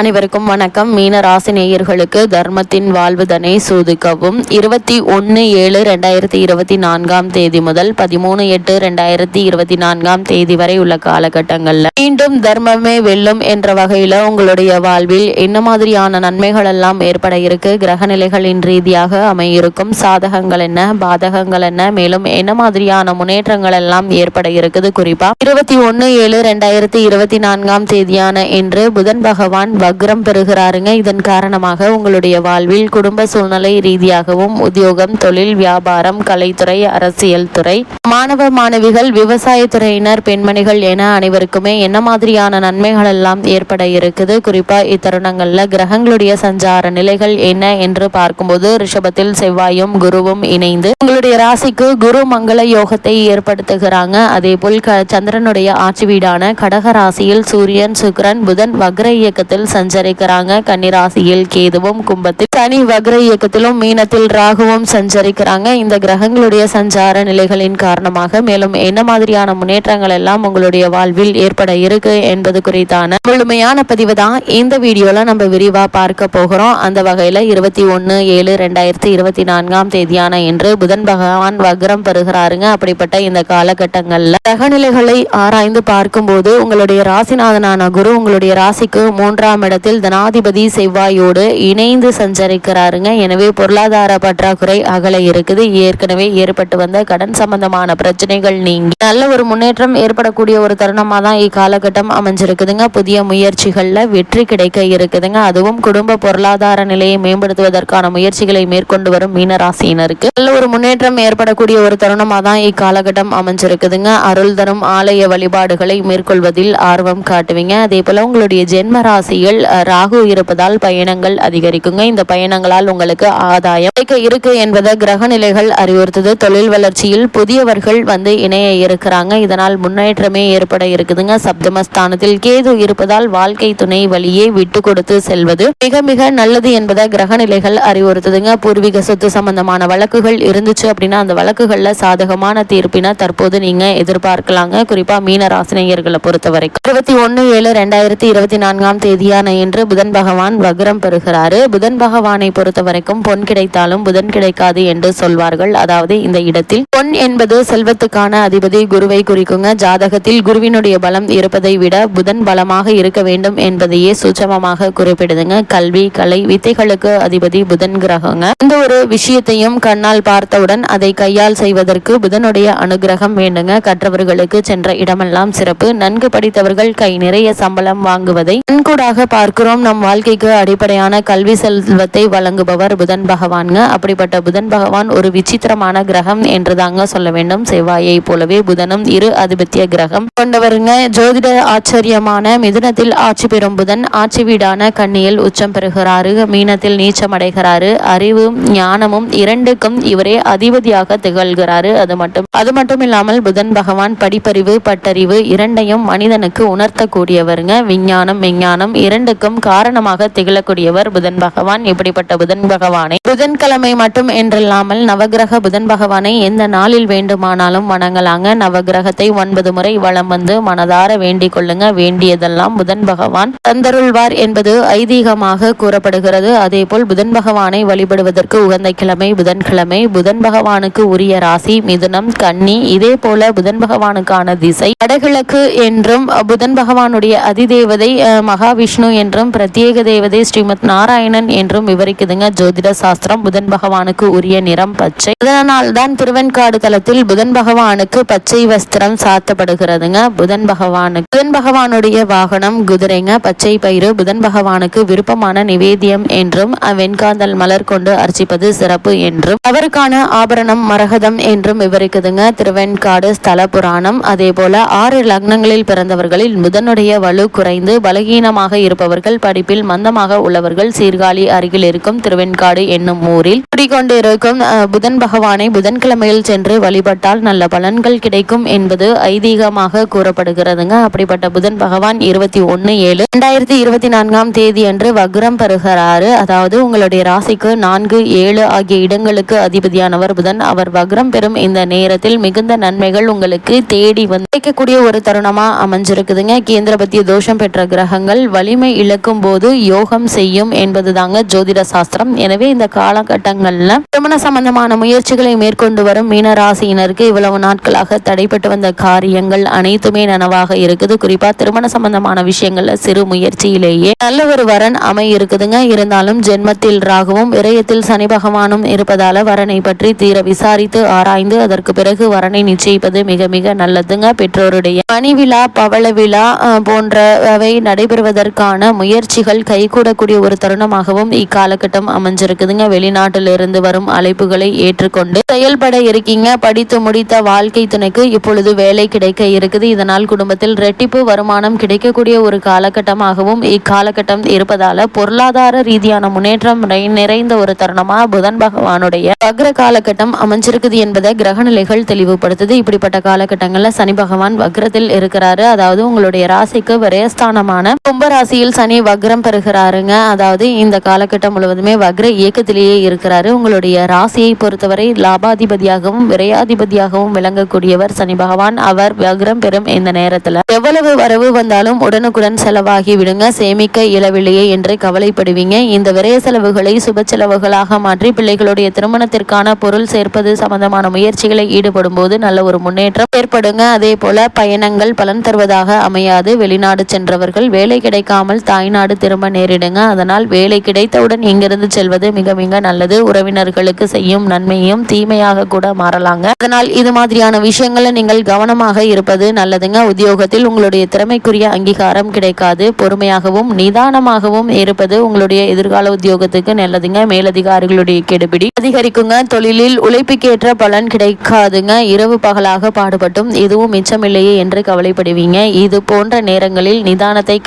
அனைவருக்கும் வணக்கம். மீன ராசி நேயர்களுக்கு தர்மத்தின் வாழ்வுதனை சோதிக்கவும். இருபத்தி ஒன்று ஏழு ரெண்டாயிரத்தி இருபத்தி நான்காம் தேதி முதல் பதிமூணு எட்டு ரெண்டாயிரத்தி இருபத்தி நான்காம் தேதி வரை உள்ள காலகட்டங்களில் மீண்டும் தர்மமே வெல்லும் என்ற வகையில் உங்களுடைய வாழ்வில் என்ன மாதிரியான நன்மைகள் எல்லாம் ஏற்பட இருக்கு? கிரக நிலைகளின் ரீதியாக அமையிருக்கும் சாதகங்கள் என்ன? பாதகங்கள் என்ன? மேலும் என்ன மாதிரியான முன்னேற்றங்கள் எல்லாம் ஏற்பட இருக்குது? குறிப்பா இருபத்தி ஒன்று ஏழு ரெண்டாயிரத்தி இருபத்தி நான்காம் தேதியான இன்று புதன் பகவான் வக்ரம் பெறுகிறாருங்க. இதன் காரணமாக உங்களுடைய வாழ்வில் குடும்ப சூழ்நிலை ரீதியாகவும் உத்தியோகம் தொழில் வியாபாரம் கலைத்துறை அரசியல் துறை மாணவ மாணவிகள் விவசாயத்துறையினர் பெண்மணிகள் என அனைவருக்குமே என்ன மாதிரியான நன்மைகள் எல்லாம் ஏற்பட இருக்குது? குறிப்பா இத்தருணங்கள்ல கிரகங்களுடைய சஞ்சார நிலைகள் என்ன என்று பார்க்கும்போது ரிஷபத்தில் செவ்வாயும் குருவும் இணைந்து உங்களுடைய ராசிக்கு குரு மங்கள யோகத்தை ஏற்படுத்துகிறாங்க. அதே போல் க சந்திரனுடைய ஆட்சி வீடான கடக ராசியில் சூரியன் சுக்கிரன் புதன் வக்ர இயக்கத்தில் சஞ்சரிக்கிறாங்க. கன்னிராசியில் கேதுவும் கும்பத்தில் சனி வக்ர இயக்கத்திலும் மீனத்தில் ராகுவும் சஞ்சரிக்கிறாங்க. இந்த கிரகங்களுடைய சஞ்சார நிலைகளின் காரணமாக மேலும் என்ன மாதிரியான முன்னேற்றங்கள் எல்லாம் உங்களுடைய வாழ்வில் ஏற்பட இருக்கு என்பது குறித்தான முழுமையான பதிவு தான் இந்த வீடியோல நம்ம விரிவா பார்க்க போகிறோம். அந்த வகையில இருபத்தி ஒன்னு ஏழு ரெண்டாயிரத்தி இருபத்தி நான்காம் தேதியான இன்று புதன் பகவான் வக்ரம் பெறுகிறாருங்க. அப்படிப்பட்ட இந்த காலகட்டங்கள்ல கிரகநிலைகளை ஆராய்ந்து பார்க்கும்போது உங்களுடைய ராசிநாதனான குரு உங்களுடைய ராசிக்கு மூன்றாம் இடத்தில் தனாதிபதி செவ்வாயோடு இணைந்து சஞ்சரிக்கிறாருங்க. எனவே பொருளாதார பற்றாக்குறை அகல இருக்குது. ஏற்கனவே ஏற்பட்டு வந்த கடன் சம்பந்தமான பிரச்சனைகள் நீங்கி நல்ல ஒரு முன்னேற்றம் ஏற்படக்கூடிய ஒரு தருணமாக தான் இக்காலகட்டம் அமைஞ்சிருக்குதுங்க. புதிய முயற்சிகளில் வெற்றி கிடைக்க இருக்குதுங்க. அதுவும் குடும்ப பொருளாதார நிலையை மேம்படுத்துவதற்கான முயற்சிகளை மேற்கொண்டு வரும் மீனராசியினருக்கு. நல்ல ஒரு முன்னேற்றம் ஏற்படக்கூடிய ஒரு தருணமாக தான் இக்காலகட்டம் அமைஞ்சிருக்குதுங்க. அருள் தரும் ஆலய வழிபாடுகளை மேற்கொள்வதில் ஆர்வம் காட்டுவீங்க. அதே போல உங்களுடைய ஜென்ம ராசியில் ராகு இருப்பதால் பயணங்கள் அதிகரிக்குங்க. இந்த பயணங்களால் உங்களுக்கு ஆதாயம் கிடைக்க இருக்கு என்பதை கிரக நிலைகள் அறிவுறுத்தது. தொழில் வளர்ச்சியில் புதியவர்கள் வந்து இணைய இருக்கிறாங்க. இதனால் முன்னேற்றமே ஏற்பட இருக்குதுங்க. சப்தமஸ்தானத்தில் கேது இருப்பதால் வாழ்க்கை துணை வழியே விட்டு கொடுத்து செல்வது மிக மிக நல்லது என்பதை கிரக நிலைகள் அறிவுறுத்துதுங்க. பூர்வீக சொத்து சம்பந்தமான வழக்குகள் இருந்துச்சு அப்படின்னா அந்த வழக்குகள்ல சாதகமான தீர்ப்பினை தற்போது நீங்க எதிர்பார்க்கலாங்க. குறிப்பா மீன ராசினியர்களை பொறுத்த வரைக்கும் இருபத்தி ஒன்னு ஏழு ரெண்டாயிரத்தி இருபத்தி நான்காம் தேதியான என்று புதன் பகவான் வக்ரம் பெறுகிறாரு. புதன் பகவானை பொறுத்த வரைக்கும் பொன் கிடைத்தாலும் புதன் கிடைக்காது என்று சொல்வார்கள். அதாவது இந்த இடத்தில் பொன் என்பது செல்வத்துக்கான அதிபதி குருவை குறிக்குங்க. ஜாதகத்தில் குருவினுடைய பலம் இருப்பதை விட புதன் பலமாக இருக்க வேண்டும் என்பதையே சூட்சமமாக குறிப்பிடுதுங்க. கல்வி கலை வித்தைகளுக்கு அதிபதி புதன் கிரகங்க. இந்த ஒரு விஷயத்தையும் கண்ணால் பார்த்தவுடன் அதை கையால் செய்வதற்கு புதனுடைய அனுகிரகம் வேண்டுங்க. கற்றவர்களுக்கு சென்ற இடமெல்லாம் சிறப்பு. நன்கு படித்தவர்கள் கை நிறைய சம்பளம் வாங்குவதை நன்கூடாக பார்க்கிறோம். நம் வாழ்க்கைக்கு அடிப்படையான கல்வி செல்வத்தை வழங்குபவர் புதன் பகவான்ங்க. அப்படிப்பட்ட புதன் பகவான் ஒரு விசித்திரமான கிரகம் என்று தாங்க சொல்ல வேண்டும். செவ்வாயை போலவே புதனும் இரு அதிபத்திய கிரகம் கொண்டவருங்க. ஜோதிட ஆச்சரியமான மிதுனத்தில் ஆட்சி பெறும் புதன் ஆட்சி வீடான கண்ணியில் உச்சம் பெறுகிறாரு. மீனத்தில் நீச்சம் அடைகிறாரு. அறிவும் ஞானமும் இரண்டுக்கும் இவரே அதிபதியாக திகழ்கிறாரு. அது மட்டும் அது மட்டும் இல்லாமல் புதன் பகவான் படிப்பறிவு பட்டறிவு இரண்டையும் மனிதனுக்கு உணர்த்தக்கூடியவருங்க. விஞ்ஞானம் விஞ்ஞானம் இரண்டுக்கும் காரணமாக திகழக்கூடியவர் புதன் பகவான். இப்படிப்பட்ட புதன் பகவானை புதன்கிழமை மட்டும் என்றில்லாமல் நவகிரக புதன் பகவானை எந்த நாளில் வேண்டுமானாலும் வணங்கலாங்க. நவகிரகத்தை ஒன்பது முறை வளம் வந்து மனதார வேண்டிக் கொள்ளுங்க. வேண்டியதெல்லாம் புதன் பகவான் தந்தருள்வார் என்பது ஐதீகமாக கூறப்படுகிறது. அதே போல் புதன் பகவானை வழிபடுவதற்கு உகந்த கிழமை புதன்கிழமை புதன் பகவானுக்கு உரிய ராசி மிதுனம் கன்னி இதே போல புதன் பகவானுக்கான திசை வடகிழக்கு என்றும் புதன் பகவானுடைய அதிதேவதை மகாவிஷ்ணு என்றும் பிரத்யேக தேவதை ஸ்ரீமத் நாராயணன் என்றும் விவரிக்குதுங்க. ஜோதிட சாஸ்திரம் புதன் பகவானுக்கு உரிய நிறம் பச்சை. அதனால் தான் திருவெண்காடு தலத்தில் புதன் பகவானுக்கு பச்சை வஸ்திரம் சாத்தப்படுகிறதுங்க. புதன் பகவானுக்கு புதன் பகவானுடைய வாகனம் குதிரைங்க பச்சை பயிறு புதன் பகவானுக்கு விருப்பமான நிவேதியம் என்றும் வெண்காந்தல் மலர் கொண்டு அர்ச்சிப்பது சிறப்பு என்றும் அவருக்கான ஆபரணம் மரகதம் என்றும் விவரிக்குதுங்க. திருவெண்காடு ஸ்தல புராணம் அதே போல ஆறு லக்னங்களில் பிறந்தவர்களில் புதனுடைய வலு குறைந்து பலகீனமாக இருப்பவர்கள் படிப்பில் மந்தமாக உள்ளவர்கள் சீர்காழி அருகில் இருக்கும் திருவெண்காடு என்னும் ஊரில் குடிக்கொண்டிருக்கும் புதன் பகவானை புதன்கிழமையில் சென்று வழிபட்டால் நல்ல பலன்கள் கிடைக்கும் என்பது ஐதீகமாக கூறப்படுகிறதுங்க. அப்படிப்பட்ட புதன் பகவான் இருபத்தி ஒன்னு ஏழு இரண்டாயிரத்தி இருபத்தி நான்காம் தேதி அன்று வக்ரம் பெறுகிறாரு. அதாவது உங்களுடைய ராசிக்கு நான்கு ஏழு ஆகிய இடங்களுக்கு அதிபதியானவர் புதன். அவர் வக்ரம் பெறும் இந்த நேரத்தில் மிகுந்த நன்மைகள் உங்களுக்கு தேடி வந்து கிடைக்கக்கூடிய ஒரு தருணமா அமைஞ்சிருக்குதுங்க. கேந்திரபத்திய தோஷம் பெற்ற கிரகங்கள் வலிமை பொறுமை இழக்கும் போது யோகம் செய்யும் என்பது தாங்க ஜோதிட சாஸ்திரம். எனவே இந்த காலகட்டங்களில் திருமண சம்பந்தமான முயற்சிகளை மேற்கொண்டு வரும் மீனராசியினருக்கு இவ்வளவு நாட்களாக தடைப்பட்டு வந்த காரியங்கள் அனைத்துமே நனவாக இருக்குது. குறிப்பா திருமண சம்பந்தமான விஷயங்கள்ல சிறு முயற்சியிலேயே நல்ல ஒரு வரன் அமை இருக்குதுங்க இருந்தாலும் ஜென்மத்தில் ராகுவும் விரயத்தில் சனி பகவானும் இருப்பதால வரனை பற்றி தீர விசாரித்து ஆராய்ந்து அதற்கு பிறகு வரனை நிச்சயிப்பது மிக மிக நல்லதுங்க. பெற்றோருடைய மணி விழா பவள விழா போன்றவை நடைபெறுவதற்கான முயற்சிகள் கைகூடக்கூடிய ஒரு தருணமாகவும் இக்காலகட்டம் அமைஞ்சிருக்குதுங்க. வெளிநாட்டிலிருந்து வரும் அழைப்புகளை ஏற்றுக்கொண்டு செயல்பட இருக்கீங்க. படித்து முடித்த வாழ்க்கை துணைக்கு இப்பொழுது வேலை கிடைக்க இருக்குது. இதனால் குடும்பத்தில் ரெட்டிப்பு வருமானம் கிடைக்கக்கூடிய ஒரு காலகட்டமாகவும் இக்காலகட்டம் இருப்பதால பொருளாதார ரீதியான முன்னேற்றம் நிறைந்த ஒரு தருணமா புதன் பகவானுடைய வக்ர காலகட்டம் அமைஞ்சிருக்குது என்பதை கிரகநிலைகள் தெளிவுபடுத்துது. இப்படிப்பட்ட காலகட்டங்கள்ல சனி பகவான் வக்ரத்தில் இருக்கிறாரு. அதாவது உங்களுடைய ராசிக்கு விரயஸ்தானமான கும்பராசியில் சனி வக்ரம் பெறுகிறாருங்க. அதாவது இந்த காலகட்டம் முழுவதுமே வக்ர இயக்கத்திலேயே இருக்கிறாரு. உங்களுடைய ராசியை பொறுத்தவரை லாபாதிபதியாகவும் விரையாதிபதியாகவும் விளங்கக்கூடியவர் சனி பகவான். அவர் வக்ரம் பெறும் இந்த நேரத்துல. எவ்வளவு வரவு வந்தாலும் உடனுக்குடன் செலவாகி விடுங்க. சேமிக்க இயலவில்லையே என்று கவலைப்படுவீங்க. இந்த விரைய செலவுகளை சுப செலவுகளாக மாற்றி பிள்ளைகளுடைய திருமணத்திற்கான பொருள் சேர்ப்பது சம்பந்தமான முயற்சிகளை ஈடுபடும் போது நல்ல ஒரு முன்னேற்றம் ஏற்படுங்க. அதே போல பயணங்கள் பலன் தருவதாக அமையாது. வெளிநாடு சென்றவர்கள் வேலை கிடைக்காமல் தாய்நாடு திரும்ப நேரிடுங்க. அதனால் வேலை கிடைத்தவுடன் இங்கிருந்து செல்வது மிக மிக நல்லது. உறவினர்களுக்கு செய்யும் நன்மையும் தீமையாக கூட மாறலாங்க. அதனால் இது மாதிரியான விஷயங்களை நீங்கள் கவனமாக இருப்பது நல்லதுங்க. உத்தியோகத்தில் உங்களுடைய திறமைக்குரிய அங்கீகாரம் கிடைக்காது. பொறுமையாகவும் நிதானமாகவும் இருப்பது உங்களுடைய எதிர்கால உத்தியோகத்துக்கு நல்லதுங்க. மேலதிகாரிகளுடைய கெடுபிடி அதிகரிக்குங்க. தொழிலில் உழைப்புக்கேற்ற பலன் கிடைக்காதுங்க. இரவு பகலாக பாடுபட்டும். எதுவும் மிச்சமில்லையே என்று கவலைப்படுவீங்க. இது போன்ற நேரங்களில் நிதானத்தை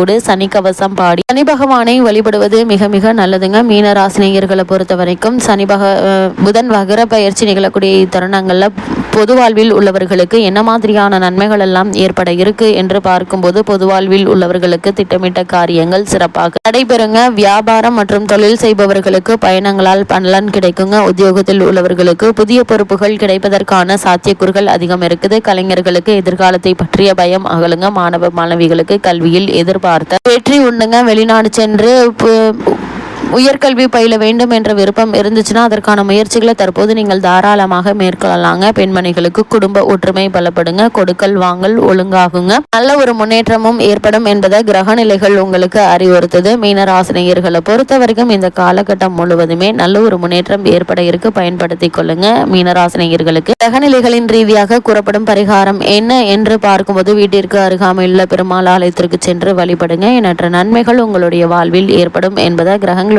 பக்தியோடு சனி கவசம் பாடி சனி பகவானை வழிபடுவது மிக மிக நல்லதுங்க. மீன ராசினியர்களை பொறுத்த வரைக்கும் சனி பக புதன் வகர பயிற்சி நிகழக்கூடிய தருணங்களில் பொது வாழ்வில் உள்ளவர்களுக்கு என்ன மாதிரியான நன்மைகள் எல்லாம் ஏற்பட இருக்கு என்று பார்க்கும்போது பொது வாழ்வில் உள்ளவர்களுக்கு திட்டமிட்ட காரியங்கள் சிறப்பாக நடைபெறுங்க. வியாபாரம் மற்றும் தொழில் செய்பவர்களுக்கு பயணங்களால் பலன் கிடைக்குங்க. உத்தியோகத்தில் உள்ளவர்களுக்கு புதிய பொறுப்புகள் கிடைப்பதற்கான சாத்தியக்கூறுகள் அதிகம் இருக்குது. கலைஞர்களுக்கு எதிர்காலத்தை பற்றிய பயம் அகலுங்க. மாணவ மாணவிகளுக்கு கல்வியில் எதிர்பார்த்த வெற்றி உண்டுங்க. வெளிநாடு சென்று உயர்கல்வி பயில வேண்டும் என்ற விருப்பம் இருந்துச்சுன்னா அதற்கான முயற்சிகளை தற்போது நீங்கள் தாராளமாக மேற்கொள்ளலாங்க. பெண்மணிகளுக்கு குடும்ப ஒற்றுமை பலப்படுங்க. கொடுக்கல் வாங்கல் ஒழுங்காகுங்க. நல்ல ஒரு முன்னேற்றமும் ஏற்படும் என்பதை கிரகநிலைகள் உங்களுக்கு அறிவுறுத்துது. மீனராசினியர்களை பொறுத்த வரைக்கும் இந்த காலகட்டம் முழுவதுமே நல்ல ஒரு முன்னேற்றம் ஏற்பட இருக்கு. பயன்படுத்திக் கொள்ளுங்க. மீனராசினியர்களுக்கு கிரகநிலைகளின் ரீதியாக கூறப்படும் பரிகாரம் என்ன என்று பார்க்கும்போது வீட்டிற்கு அருகாமையுள்ள பெருமாள் ஆலயத்திற்கு சென்று வழிபடுங்க. எண்ணற்ற நன்மைகள் உங்களுடைய வாழ்வில் ஏற்படும் என்பதை கிரகங்களுடைய